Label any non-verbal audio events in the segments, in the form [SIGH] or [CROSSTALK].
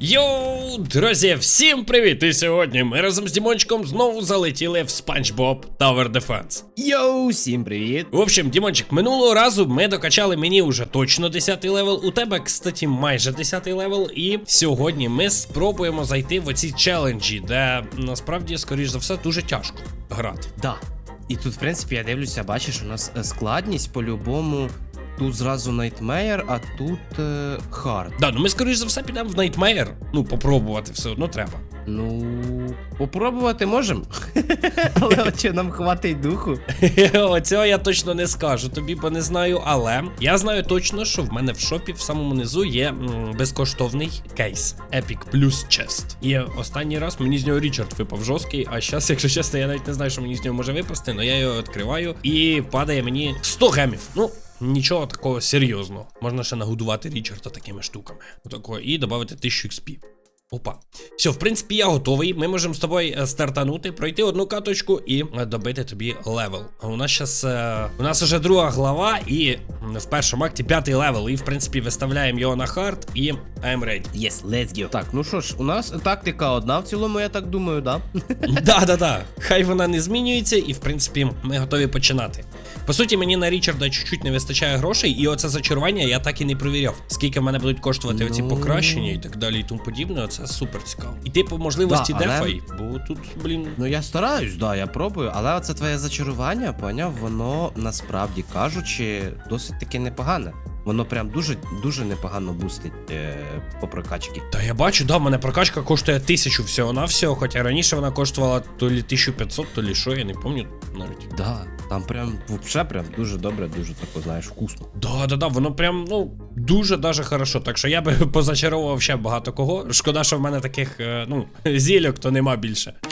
Йоу, друзі, всім привіт! І сьогодні ми разом з Дімончиком знову залетіли в SpongeBob Tower Defense. Йоу, всім привіт! В общем, Дімончик, минулого разу ми докачали мені уже точно 10 левел. У тебе, кстати, майже 10 левел. І сьогодні ми спробуємо зайти в оці челенджі, де насправді, скоріш за все, дуже тяжко грати. Да. І тут, в принципі, я дивлюся, бачиш, у нас е, складність по-любому. Тут зразу Nightmare, а тут е, Hard. Да, ну ми скоріш за все підемо в Nightmare. Ну, попробувати все одно треба. Ну, попробувати можемо. [LAUGHS] Але чи нам хватить духу? [LAUGHS] Оцього я точно не скажу тобі, бо не знаю. Але я знаю точно, що в мене в шопі в самому низу є м, безкоштовний кейс Epic Plus Chest. І останній раз мені з нього Річард випав жорсткий, а зараз, якщо чесно, я навіть не знаю, що мені з нього може випасти, але я його відкриваю і падає мені 100 гемів. Ну. Нічого такого серйозного. Можна ще нагодувати Річарда такими штуками. Отако. І додати 1000 XP. Опа. Все, в принципі, я готовий. Ми можемо з тобою е, стартанути, пройти одну каточку і е, добити тобі левел. У нас зараз е, у нас вже друга глава, і в першому акті п'ятий левел. І в принципі виставляємо його на хард і I'm ready. Yes, let's go. Так, ну що ж, у нас тактика одна в цілому, я так думаю, да? [LAUGHS] Да, да, да. Хай вона не змінюється, і в принципі ми готові починати. По суті, мені на Річарда чуть-чуть не вистачає грошей, і оце зачарування я так і не провіряв. Скільки в мене будуть коштувати оці Ну. покращення і так далі, і тому подібне. Це супер цікаво. І ти по можливості Да, але- дефай, бо тут, блін. Ну я стараюсь, да, я пробую, але це твоє зачарування, поняв, воно насправді кажучи, досить таки непогане. Воно прям дуже дуже непогано бустить е, по прокачці. Та я бачу, да, в мене прокачка коштує тисячу всього на всього, хоча раніше вона коштувала то лі 1500, то лі що, я не пам'ятаю навіть. Да, там прям вообще прям дуже добре, дуже тако, знаєш, вкусно. Да, да, да, воно прям, ну, дуже даже хорошо. Так що я би [LAUGHS] позачаровував ще багато кого. Шкода, що в мене таких, е, ну, [LAUGHS] зільок то нема більше.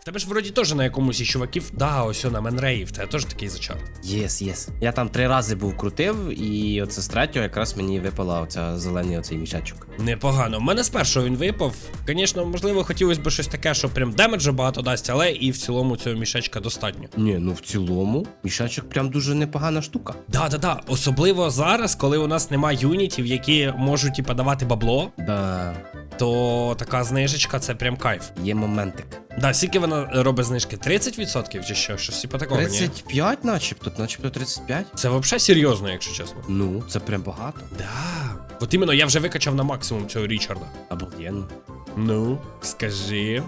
В тебе ж вроді теж на якомусь із чуваків, да, ось на Менреї, в тебе теж такий зачар. Єс, єс. Я там три рази був крутив, і оце з третього якраз мені випала оця зелений оцей мішечок. Непогано. В мене з першого він випав. Звісно, можливо, хотілося б щось таке, що прям демеджа багато дасть, але і в цілому цього мішечка достатньо. Ні, ну в цілому, мішечок прям дуже непогана штука. Да, да, да. Особливо зараз, коли у нас нема юнітів, які можуть типа давати бабло, Да, то така знижечка це прям кайф. є моментик. Да, скільки вона робить знижки? 30% чи що? Щось типа такого, ні? 35 начебто, начебто 35. Це взагалі серйозно, якщо чесно. Ну, це прям багато. Да. От іменно я вже викачав на максимум цього Річарда. Обалденно. Ну, скажи.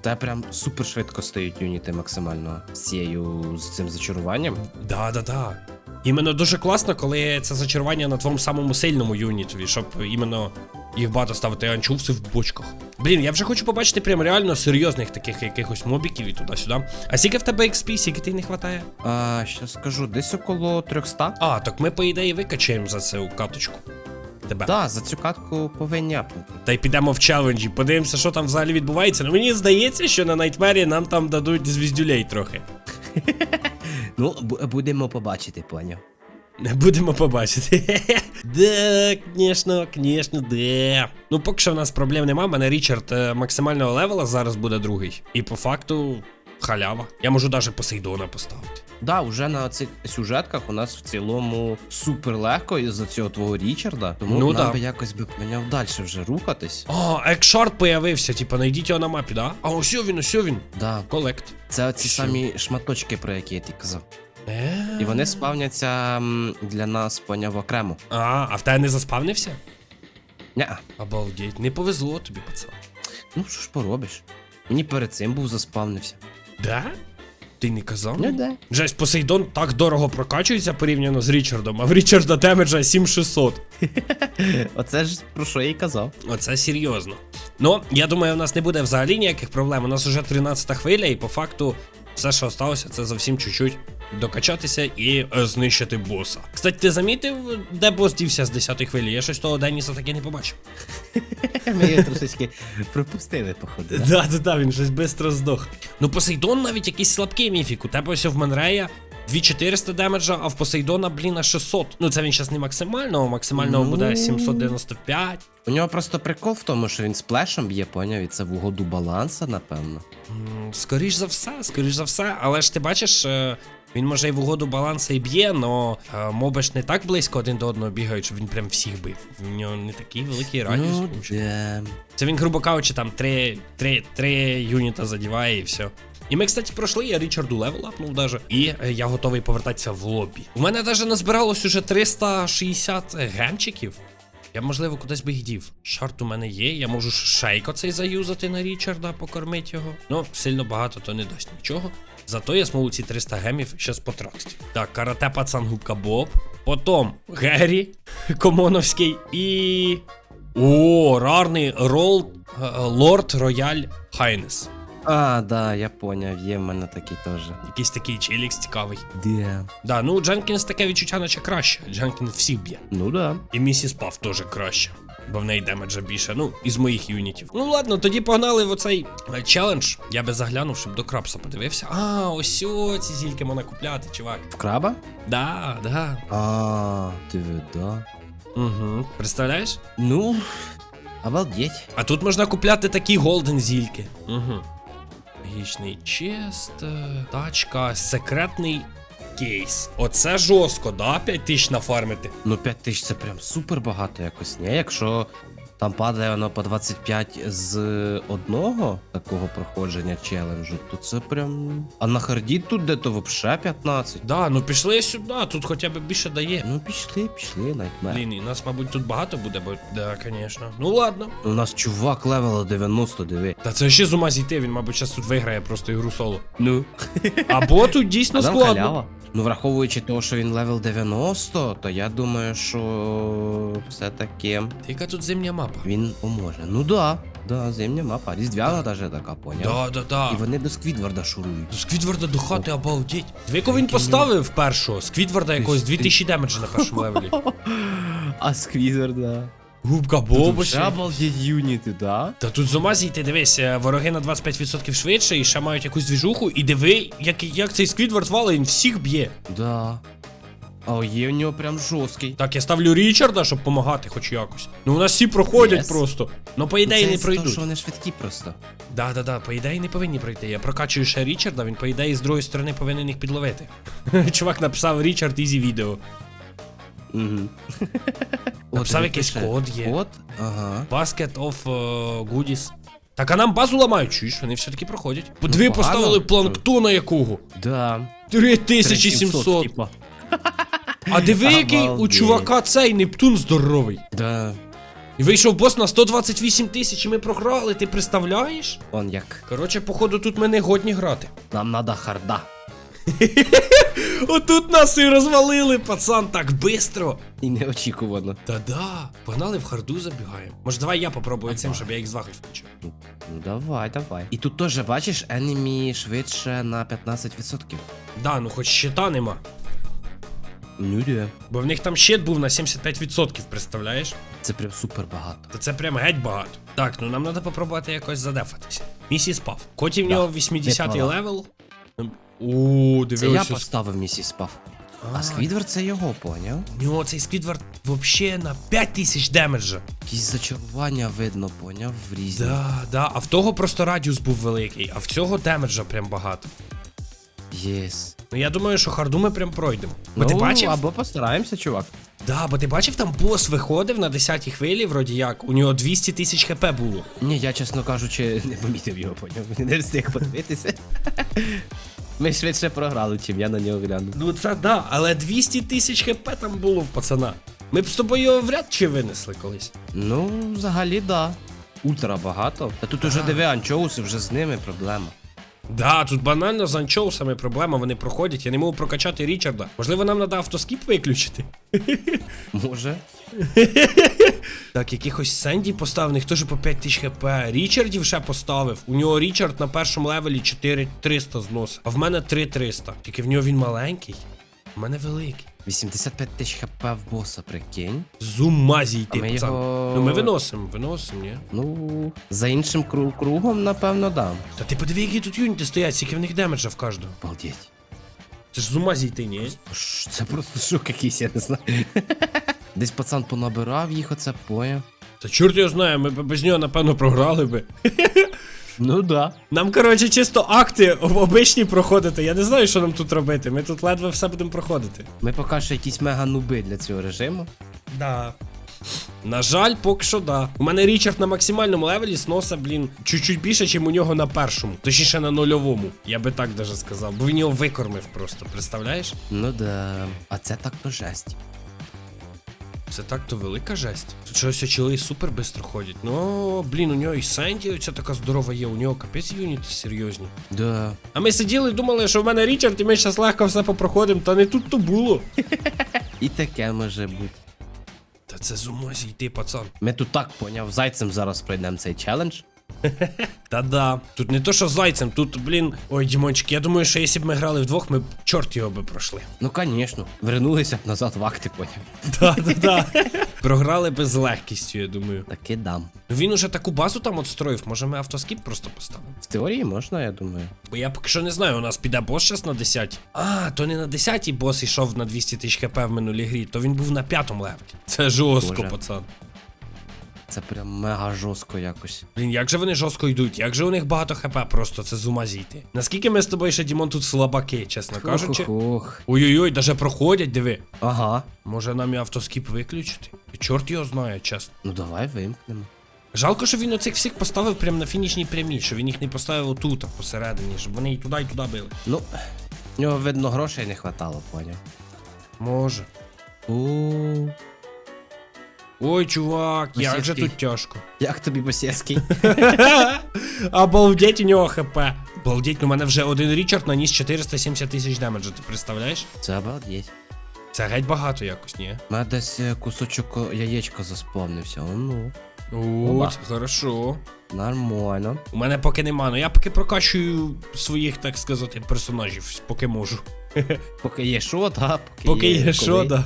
Та прям супер швидко стають юніти максимально з цією з цим зачаруванням. Да, да, да. Іменно дуже класно, коли це зачарування на твоєму самому сильному юнітові, щоб іменно їх багато ставити анчувси в бочках. Блін, я вже хочу побачити прям реально серйозних таких якихось мобіків і туди-сюди. А скільки в тебе XP, скільки ти не хватає? А, що скажу, десь около 300. А, так ми, по ідеї, викачаємо за цю каточку. Тебе. Да, за цю катку повинні апнути. Та й підемо в челенджі, подивимося, що там взагалі відбувається. Ну мені здається, що на Найтмері нам там дадуть звіздюлей трохи. [LAUGHS] Ну, бу- будемо побачити, поняв. [LAUGHS] Будемо побачити. Да, звісно, звісно, да. Ну, поки що в нас проблем нема. Мене Річард е, максимального левела зараз буде другий. І по факту халява. Я можу навіть Посейдона поставити. Да, уже на цих сюжетках у нас в цілому супер легко із-за цього твого Річарда. Тому Ну нам да. би якось би поняв далі вже рухатись. О, Екшард появився, типа, знайдіть його на мапі, да? А ось він, ось він. Да, Колект. це ці самі шматочки, про які я ти казав. Е. І вони спавняться м, для нас, поняв окремо. А, а в тебе не заспавнився? Ня, Обалдеть, не повезло тобі, пацан. ну що ж поробиш? Мені перед цим був заспавнився. Да? Ти Ти не казав? Ну да. Жесть, Посейдон так дорого прокачується порівняно з Річардом, а в Річарда демеджа 7600. [LAUGHS] Оце ж про що я й казав. Оце серйозно. Ну, я думаю, у нас не буде взагалі ніяких проблем. У нас уже 13 хвиля, і по факту все, що осталося, це зовсім чуть-чуть докачатися і е, знищити боса. Кстати, ти замітив, де бос дівся з 10-ї хвилі? Я щось того Деніса таки не побачив. Ми його трошечки пропустили, походу. да? Да, да, він щось швидко здох. Ну, Посейдон навіть якийсь слабкий міфік. У тебе ось в Менрея 2400 демеджа, а в Посейдона, блін, 600. Ну, це він зараз не максимального, максимального Ну. буде 795. У нього просто прикол в тому, що він сплешем б'є, поняв, і це в угоду баланса, напевно. Скоріш за все, скоріш за все, але ж ти бачиш, е, він може і в угоду балансу і б'є, но е, моби ж не так близько один до одного бігають, щоб він прям всіх бив. В нього не такий великий радіус. Ну. Це він, грубо кажучи, там три, три, три юніта задіває і все. І ми, кстати, пройшли, я Річарду левел апнув даже. І е, я готовий повертатися в лобі. У мене навіть назбиралось уже 360 гемчиків. Я, можливо, кудись би їх дів. Шарт у мене є, я можу шейко цей заюзати на Річарда, покормити його. Ну, сильно багато то не дасть нічого. Зато я зможу ці 300 гемів щас потратити. Так, карате пацан губка Боб. Потім Геррі Комоновський і. О, рарний рол е, Лорд Рояль Хайнес. А, да, я поняв, є в мене такий теж. Якийсь такий челікс цікавий. Де? Да, ну Дженкінс таке відчуття, наче краще. Дженкінс всіх б'є. Ну да. І місіс Пав теж краще. Бо в неї демеджа більше, ну, із моїх юнітів. Ну ладно, тоді погнали в оцей е, челендж. Я би заглянув, щоб до крапса подивився. А, ось о, ці зільки можна купляти, чувак. В краба? Да, да. А, ти ви, да. Угу. Представляєш? Ну, обалдеть. А тут можна купляти такі голден зільки. Угу. Магічний чест, е, тачка, секретний кейс. Оце жорстко, да? 5 тисяч нафармити. Ну, 5 тисяч це прям супер багато якось, ні? Якщо там падає воно по 25 з одного такого проходження челенджу, то це прям. А на харді тут де-то вообще 15. Да, ну пішли сюди, тут хоча б більше дає. Ну, пішли, пішли, найтмер. Блін, і нас, мабуть, тут багато буде, бо да, звісно. Ну ладно. У нас чувак левела 90, диви. Та це ще з ума зійти, він, мабуть, зараз тут виграє просто ігру соло. Ну. Або тут дійсно А там складно. халява. Ну, враховуючи того, що він левел 90, то я думаю, що все-таки Яка тут зимня мапа? він поможе. Ну да, да, зимня мапа. Різдвяна даже така, поняв. Да, да, да. І вони до Сквідварда шурують. До Сквідварда до хати обалдеть. Віко він поставив першого. Сквідварда якогось 2000 демеджа на першому левелі. [LAUGHS] А Сквідварда. Губка Боба вже обалдеть юніти, да? Та тут з ума зійти, дивись, е, вороги на 25% швидше і ще мають якусь двіжуху, і диви, як, як цей Сквідвард він всіх б'є. Да. А є у нього прям жорсткий. Так, я ставлю Річарда, щоб допомагати хоч якось. Ну у нас всі проходять Yes. просто. Ну, по ідеї, Це не пройдуть. що вони швидкі просто. Да, да, да, по ідеї не повинні пройти. Я прокачую ще Річарда, він по ідеї з другої сторони повинен їх підловити. [LAUGHS] Чувак написав Річард ізі відео. Угу. Написав якийсь код є. Код? Ага. Basket of uh, goodies. Так, а нам базу ламають, чуєш, вони все-таки проходять. По дві Ну, погано. поставили планктона якого. Да. 3700. типа. А диви, який у чувака цей Нептун здоровий. Да. І вийшов бос на 128 тисяч, і ми програли, ти представляєш? Он як. Коротше, походу, тут ми не годні грати. Нам надо харда. [LAUGHS] Отут нас і розвалили, пацан, так бистро. І неочікувано. Та да, погнали в харду забігаємо. Може, давай я попробую цим, щоб я їх звахать включив. Ну давай, давай. І тут теж бачиш, енемі швидше на 15%. Да, ну хоч щита нема. Ну де. Бо в них там щит був на 75%, представляєш? Це прям супер багато. То це прям геть багато. Так, ну нам треба попробувати якось задефатися. Місіс Пав. Коті в нього 80-й левел. О, Це я поставив місіс Пав. А, Сквідвард це його, поняв? У нього цей Сквідвард вообще на 5000 демеджа. Якісь зачарування видно, поняв, в різні. Да, да. А в того просто радіус був великий, а в цього демеджа прям багато. Єс. Ну я думаю, що харду ми прям пройдемо. Бо ну, ти бачив? Або постараємося, чувак. Да, бо ти бачив, там бос виходив на 10-й хвилі, вроді як, у нього 200 тисяч хп було. Ні, я, чесно кажучи, [LAUGHS] не помітив його, поняв. [LAUGHS] Не встиг подивитися. Ми швидше програли, чим я на нього глянув. Ну це да, але 200 тисяч хп там було в пацана. Ми б з тобою вряд чи винесли колись. Ну, взагалі, да. Ультра багато. Та тут уже диви анчоуси, вже з ними проблема. Да, тут банально з анчоусами проблема, вони проходять. Я не можу прокачати Річарда. Можливо, нам треба автоскіп виключити. [LAUGHS] Може. Так, якихось Сенді поставив, теж по 5000 хп. Річардів ще поставив. У нього Річард на першому левелі 4300 знос, а в мене 3300. Тільки в нього він маленький, в мене великий. 85 тисяч хп в боса, прикинь. З ума зійти, А ми пацан. його- Ну ми виносимо, виносимо, ні? Ну, за іншим кру- кругом, напевно, дам. Та ти подиви, які тут юніти стоять, скільки в них демеджа в кожного. Обалдеть. Це ж з ума зійти, ні? Ш- Це просто шок якийсь, я не знаю. [LAUGHS] Десь пацан понабирав їх, оце поняв. Та чорт його знає, ми б без нього, напевно, програли би. [LAUGHS] Ну да. Нам, коротше, чисто акти обичні проходити. Я не знаю, що нам тут робити. Ми тут ледве все будемо проходити. Ми поки що якісь мега нуби для цього режиму. Да. На жаль, поки що да. У мене Річард на максимальному левелі сноса, блін, чуть-чуть більше, ніж у нього на першому. Точніше на нульовому. Я би так даже сказав. Бо він його викормив просто, представляєш? Ну да. А це так то жесть. Це так то велика жесть. Тут щось очили супер бистро ходять. Ну, блін, у нього і Сенді оця така здорова є, у нього капець юніти серйозні. Да. А ми сиділи і думали, що в мене Річард, і ми зараз легко все попроходимо, та не тут то було. [LAUGHS] І таке може бути. Та це з ума зійти, пацан. Ми тут так поняв, зайцем зараз пройдемо цей челендж. [LAUGHS] Та да. Тут не то, що зайцем, тут, блін. Ой, Дімончик, я думаю, що якщо б ми грали вдвох, ми б чорт його би пройшли. Ну, звісно, вернулися б назад в акти поняв. Да, да, да. [LAUGHS] Програли би з легкістю, я думаю. Таки дам. Ну він уже таку базу там отстроїв, може ми автоскіп просто поставимо. В теорії можна, я думаю. Бо я поки що не знаю, у нас піде бос зараз на 10. А, то не на 10 бос йшов на 200 тисяч хп в минулій грі, то він був на п'ятому левелі. Це жорстко, Боже. пацан. Це прям мега жорстко якось. Блін, як же вони жорстко йдуть, як же у них багато хп, просто це з ума зійти. Наскільки ми з тобою ще, Дімон, тут слабаки, чесно кажучи. Ой-ой-ой, даже проходять, диви. Ага. Може нам і автоскіп виключити? І чорт його знає, чесно. Ну давай вимкнемо. Жалко, що він оцих всіх поставив прямо на фінішній прямій, що він їх не поставив отут, а посередині, щоб вони і туди, і туди били. Ну, в нього, видно, грошей не хватало, поняв. Може. У Ой, чувак, як же тут тяжко. Як тобі босєцький? [LAUGHS] Обалдеть у нього хп. Обалдеть, ну у мене вже один Річард наніс 470 тисяч демеджа, ти представляєш? Це обалдеть. Це геть багато якось, ні? У мене десь е, кусочок яєчка заспавнився. Ну, О, це хорошо. нормально. У мене поки нема, ну я поки прокачую своїх, так сказати, персонажів, поки можу. [LAUGHS] Поки є що, та, поки, Поки є коли. що, да.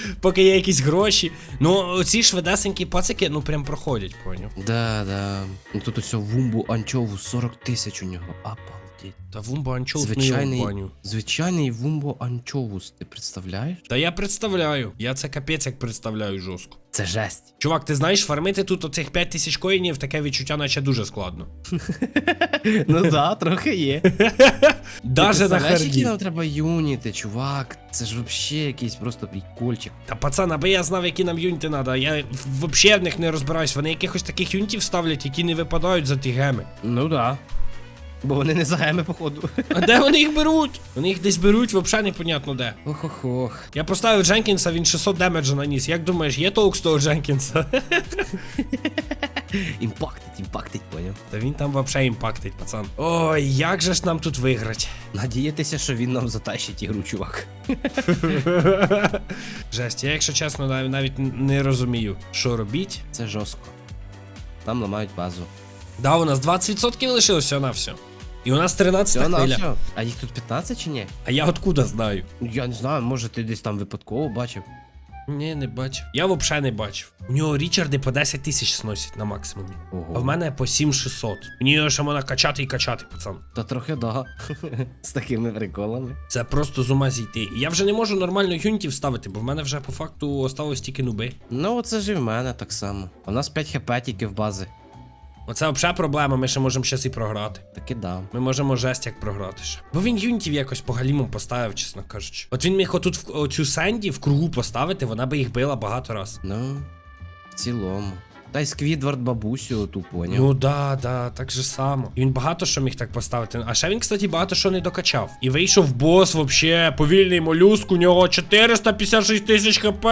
[LAUGHS] Поки є якісь гроші. Ну, ці швидесенькі пацики, ну прям проходять, поняв. Да, да. Ну тут усе вумбу анчову 40 тисяч у нього. Обалдеть. Та вумба анчоус Звичайний, баню. звичайний вумбо анчоус, ти представляєш? Та я представляю. Я це капець як представляю жорстко. Це жесть. Чувак, ти знаєш, фармити тут оцих 5 тисяч коїнів, таке відчуття, наче дуже складно. [LAUGHS] ну да, трохи є. [LAUGHS] Даже на харді. нам треба юніти, чувак. Це ж вообще якийсь просто прикольчик. Та пацан, аби я знав, які нам юніти треба. Я взагалі в них не розбираюсь. Вони якихось таких юнітів ставлять, які не випадають за ті геми. Ну да. Бо вони не за геми, походу. А де вони їх беруть? Вони їх десь беруть, взагалі непонятно де. Ох-ох-ох. Я поставив Дженкінса, він 600 демеджа наніс. Як думаєш, є толк з того Дженкінса? [LAUGHS] Імпактить, імпактить, поняв. Та він там взагалі імпактить, пацан. Ой, як же ж нам тут виграти? Надіятися, що він нам затащить ігру, чувак. [LAUGHS] Жесть, я, якщо чесно, нав- навіть не розумію, що робіть. Це жорстко. Там ламають базу. Да, у нас 20% лишилося на все. І у нас 13 Все, на хвиля. все. А їх тут 15 чи ні? А я откуда знаю? Я не знаю, може ти десь там випадково бачив. Ні, не бачив. Я взагалі не бачив. У нього Річарди по 10 тисяч сносять на максимумі. Ого. А в мене по 7600. Мені його ще можна качати і качати, пацан. Та трохи да. [LAUGHS] З такими приколами. Це просто з ума зійти. І я вже не можу нормально юнітів ставити, бо в мене вже по факту осталось тільки нуби. Ну, це ж і в мене так само. В нас 5 хп тільки в бази. Оце взагалі проблема, ми ще можемо щас і програти. Таки да. Ми можемо жесть як програти ще. Бо він юнітів якось по галіму поставив, чесно кажучи. От він міг отут в оцю Сенді в кругу поставити, вона би їх била багато раз. Ну, в цілому. Та й Сквідвард бабусю оту поняв. Ну да, да, так же само. І він багато що міг так поставити. А ще він, кстати, багато що не докачав. І вийшов бос, вообще, повільний молюск, у нього 456 тисяч хп.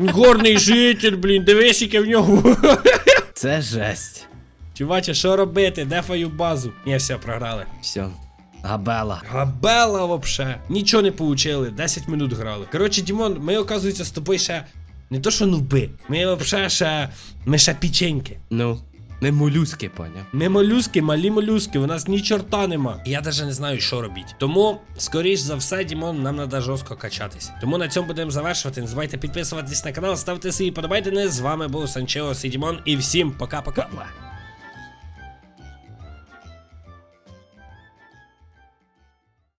[LAUGHS] Горний житель, блін, дивись, яке в нього. Це жесть. Чуваче, що робити? Дефаю базу. Ні, все, програли. Все. Габела. Габела вообще. Нічого не получили, 10 минут грали. Коротше, Дімон, ми, оказується, з тобою ще не то, що нуби. Ми вообще ще. Ми ще печеньки. Ну, не молюски, поняв. Ми молюски, малі молюски, у нас ні чорта нема. І я навіть не знаю, що робити. Тому, скоріш за все, Дімон, нам треба жорстко качатись. Тому на цьому будемо завершувати. Не забувайте підписуватись на канал, ставте свої подобайдени. З вами був Санчеос і Дімон. І всім пока-пока.